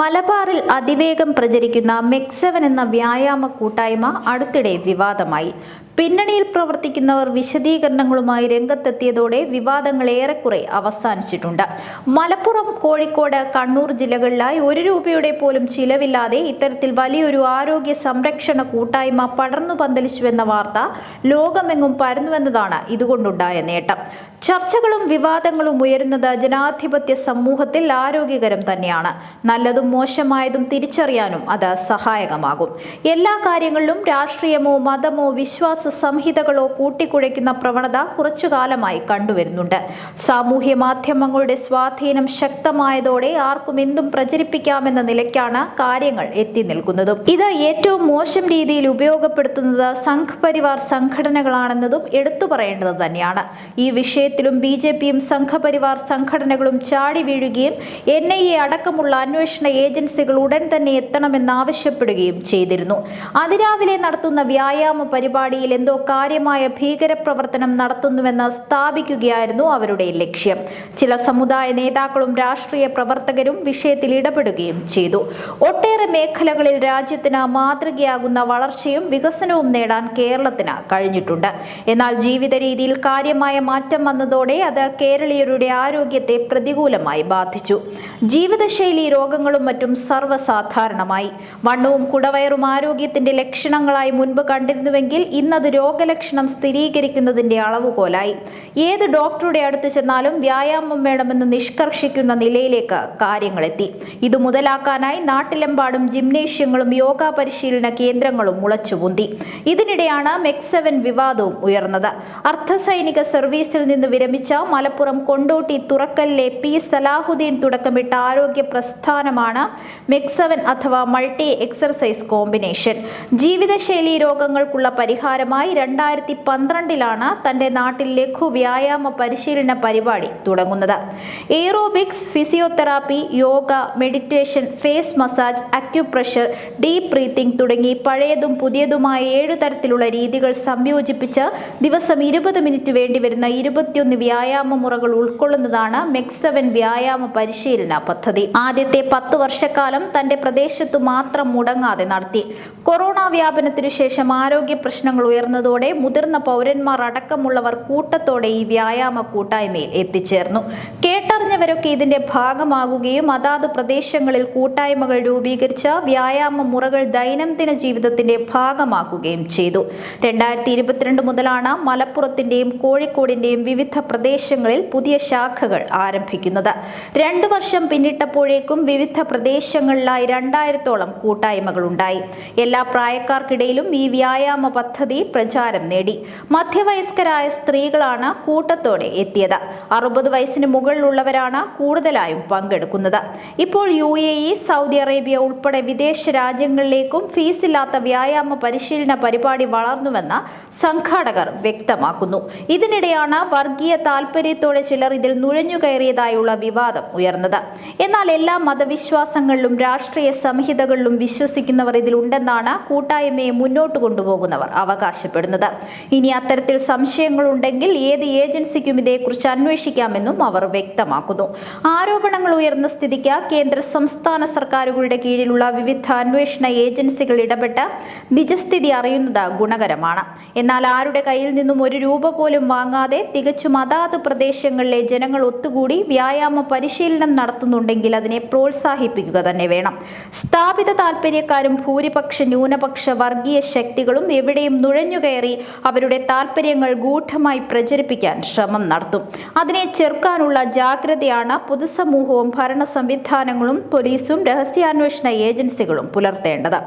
മലബാറിൽ അതിവേഗം പ്രചരിക്കുന്ന മെക്സെവൻ എന്ന വ്യായാമ കൂട്ടായ്മ അടുത്തിടെ വിവാദമായി. പിന്നണിയിൽ പ്രവർത്തിക്കുന്നവർ വിശദീകരണങ്ങളുമായി രംഗത്തെത്തിയതോടെ വിവാദങ്ങൾ ഏറെക്കുറെ അവസാനിച്ചിട്ടുണ്ട്. മലപ്പുറം കോഴിക്കോട് കണ്ണൂർ ജില്ലകളിലായി ഒരു രൂപയുടെ പോലും ചിലവില്ലാതെ ഇത്തരത്തിൽ വലിയൊരു ആരോഗ്യ സംരക്ഷണ കൂട്ടായ്മ പടർന്നു പന്തലിച്ചുവെന്ന വാർത്ത ലോകമെങ്ങും പരന്നുവെന്നതാണ് ഇതുകൊണ്ടുണ്ടായ നേട്ടം. ചർച്ചകളും വിവാദങ്ങളും ഉയരുന്നത് ജനാധിപത്യ സമൂഹത്തിൽ ആരോഗ്യകരം തന്നെയാണ്. നല്ലതും മോശമായതും തിരിച്ചറിയാനും അത് സഹായകമാകും. എല്ലാ കാര്യങ്ങളിലും രാഷ്ട്രീയമോ മതമോ വിശ്വാസ സംഹിതകളോ കൂട്ടിക്കുഴയ്ക്കുന്ന പ്രവണത കുറച്ചുകാലമായി കണ്ടുവരുന്നുണ്ട്. സാമൂഹ്യ മാധ്യമങ്ങളുടെ സ്വാധീനം ശക്തമായതോടെ ആർക്കും എന്തും പ്രചരിപ്പിക്കാമെന്ന നിലയ്ക്കാണ് കാര്യങ്ങൾ എത്തി നിൽക്കുന്നതും. ഇത് ഏറ്റവും മോശം രീതിയിൽ ഉപയോഗപ്പെടുത്തുന്നത് സംഘപരിവാർ സംഘടനകളാണെന്നതും എടുത്തു പറയേണ്ടത് തന്നെയാണ്. ഈ വിഷയത്തിലും ബി ജെ പിയും സംഘപരിവാർ സംഘടനകളും ചാടി വീഴുകയും എൻ ഐ എ അടക്കമുള്ള അന്വേഷണ ഏജൻസികൾ ഉടൻ തന്നെ എത്തണമെന്നാവശ്യപ്പെടുകയും ചെയ്തിരുന്നു. അതിരാവിലെ നടത്തുന്ന വ്യായാമ പരിപാടിയിൽ എന്തോ കാര്യമായ ഭീകര പ്രവർത്തനം നടത്തുന്നുവെന്ന് സ്ഥാപിക്കുകയായിരുന്നു അവരുടെ ലക്ഷ്യം. ചില സമുദായ നേതാക്കളും രാഷ്ട്രീയ പ്രവർത്തകരും വിഷയത്തിൽ ഇടപെടുകയും ചെയ്തു. ഒട്ടേറെ മേഖലകളിൽ രാജ്യത്തിന് മാതൃകയാകുന്ന വളർച്ചയും വികസനവും നേടാൻ കേരളത്തിന് കഴിഞ്ഞിട്ടുണ്ട്. എന്നാൽ ജീവിത രീതിയിൽ കാര്യമായ മാറ്റം വന്നതോടെ അത് കേരളീയരുടെ ആരോഗ്യത്തെ പ്രതികൂലമായി ബാധിച്ചു. ജീവിതശൈലി രോഗങ്ങളും മറ്റും സർവസാധാരണമായി. വണ്ണവും കുടവയറും ആരോഗ്യത്തിന്റെ ലക്ഷണങ്ങളായി മുൻപ് കണ്ടിരുന്നുവെങ്കിൽ ഇന്നത് രോഗലക്ഷണം സ്ഥിരീകരിക്കുന്നതിന്റെ അളവുകോലായി. ഏത് ഡോക്ടറുടെ അടുത്ത് ചെന്നാലും വ്യായാമം വേണമെന്ന് നിഷ്കർഷിക്കുന്ന നിലയിലേക്ക് കാര്യങ്ങളെത്തി. ഇത് മുതലാക്കാനായി നാട്ടിലെമ്പാടും ജിംനേഷ്യങ്ങളും യോഗ പരിശീലന കേന്ദ്രങ്ങളും മുളച്ചുപൊന്തി ഇതിനിടെയാണ് മെക്സവൻ വിവാദവും ഉയർന്നത്. അർദ്ധസൈനിക സർവീസിൽ നിന്ന് വിരമിച്ച മലപ്പുറം കൊണ്ടോട്ടി തുറക്കലിലെ പി സലാഹുദ്ദീൻ തുടക്കമിട്ട ആരോഗ്യ പ്രസ്ഥാനമാണ് മെക്സവൻ അഥവാ മൾട്ടി എക്സർസൈസ് കോമ്പിനേഷൻ. ജീവിതശൈലി രോഗങ്ങൾക്കുള്ള പരിഹാരമായി രണ്ടായിരത്തി പന്ത്രണ്ടിലാണ് തന്റെ നാട്ടിൽ ലഘു വ്യായാമ പരിശീലന പരിപാടി തുടങ്ങുന്നത്. Aerobics physiotherapy yoga meditation face massage acupressure deep breathing തുടങ്ങി പഴയതും പുതിയതുമായ ഏഴു തരത്തിലുള്ള രീതികൾ സംയോജിപ്പിച്ച് ദിവസം ഇരുപത് മിനിറ്റ് വേണ്ടിവരുന്ന ഇരുപത്തിയൊന്ന് വ്യായാമ മുറകൾ ഉൾക്കൊള്ളുന്നതാണ് മെക്സവൻ വ്യായാമ പരിശീലന പദ്ധതി. ആദ്യത്തെ പത്ത് വർഷക്കാലം തന്റെ പ്രദേശത്തു മാത്രം മുടങ്ങാതെ നടത്തി. കൊറോണ വ്യാപനത്തിനു ശേഷം ആരോഗ്യ പ്രശ്നങ്ങൾ ഉയർന്നതോടെ മുതിർന്ന പൗരന്മാർ അടക്കമുള്ളവർ കൂട്ടത്തോടെ ഈ വ്യായാമ കൂട്ടായ്മയിൽ എത്തിച്ചേർന്നു. കേട്ടറിഞ്ഞവരൊക്കെ ഇതിന്റെ ഭാഗമാകുകയും അതാത് പ്രദേശങ്ങളിൽ കൂട്ടായ്മകൾ രൂപീകരിച്ച വ്യായാമ മുറകൾ ദൈനംദിന ജീവിതത്തിന്റെ ഭാഗമാക്കുകയും ചെയ്തു. രണ്ടായിരത്തി ഇരുപത്തിരണ്ട് മുതലാണ് മലപ്പുറത്തിന്റെയും കോഴിക്കോടിന്റെയും വിവിധ പ്രദേശങ്ങളിൽ പുതിയ ശാഖകൾ ആരംഭിക്കുന്നത്. രണ്ടു വർഷം പിന്നിട്ടപ്പോഴേക്കും വിവിധ പ്രദേശങ്ങളിലായി രണ്ടായിരത്തോളം കൂട്ടായ്മകൾ ഉണ്ടായി. എല്ലാ പ്രായക്കാർക്കിടയിലും ഈ വ്യായാമ പദ്ധതി പ്രചാരം നേടി. മധ്യവയസ്കരായ സ്ത്രീകളാണ് കൂട്ടത്തോടെ എത്തിയത്. അറുപത് വയസ്സിന് മുകളിലുള്ളവരാണ് കൂടുതലായും പങ്കെടുക്കുന്നത്. ഇപ്പോൾ U A E Saudi Arabia ഉൾപ്പെടെ വിദേശ രാജ്യങ്ങളിലേക്കും ഫീസില്ലാത്ത വ്യായാമ പരിശീലന പരിപാടി വളർന്നുവെന്ന് സംഘാടകർ വ്യക്തമാക്കുന്നു. ഇതിനിടെയാണ് വർഗീയ താൽപര്യത്തോടെ ചിലർ ഇതിൽ നുഴഞ്ഞുകയറിയതായുള്ള വിവാദം ഉയർന്നത്. എന്നാൽ എല്ലാ മതവിശ്വാസങ്ങളിലും രാഷ്ട്രീയ സംഹിതകളിലും വിശ്വസിക്കുന്നവർ ഇതിലുണ്ടെന്നാണ് കൂട്ടായ്മയെ മുന്നോട്ട് കൊണ്ടുപോകുന്നവർ അവകാശപ്പെടുന്നത്. ഇനി അത്തരത്തിൽ സംശയങ്ങളുണ്ടെങ്കിൽ ഏത് ഏജൻസിക്കും ഇതേക്കുറിച്ച് അന്വേഷിക്കാമെന്നും അവർ വ്യക്തമാക്കുന്നു. ആരോപണങ്ങൾ ഉയർന്ന സ്ഥിതിക്ക് കേന്ദ്ര സംസ്ഥാന സർക്കാരുകളുടെ കീഴിലുള്ള വിവിധ അന്വേഷണ ഏജൻസികൾ ഇടപെട്ട് നിജസ്ഥിതി അറിയുന്നത് ഗുണകരമാണ്. എന്നാൽ ആരുടെ കയ്യിൽ നിന്നും ഒരു രൂപ പോലും വാങ്ങാതെ തികച്ചും അതാത് പ്രദേശങ്ങളിലെ ജനങ്ങൾ ഒത്തുകൂടി വ്യായാമ പരിശീലനം നടത്തുന്നുണ്ടെങ്കിൽ അതിനെ പ്രോത്സാഹിപ്പിക്കുക തന്നെ വേണം. സ്ഥാപിത താൽപ്പര്യക്കാരും ഭൂരിപക്ഷ ന്യൂനപക്ഷ വർഗീയ ശക്തികളും എവിടെയും നുഴഞ്ഞുകയറി അവരുടെ താൽപ്പര്യങ്ങൾ ഗൂഢമായി പ്രചരിപ്പിക്കാൻ ശ്രമം നടത്തും. അതിനെ ചെറുക്കാനുള്ള ജാഗ്രതയാണ് പൊതുസമൂഹവും ഭരണ സംവിധാനങ്ങളും പോലീസും രഹസ്യാന്വേഷണ ഏജൻസികളും പുലർത്തേണ്ടത്.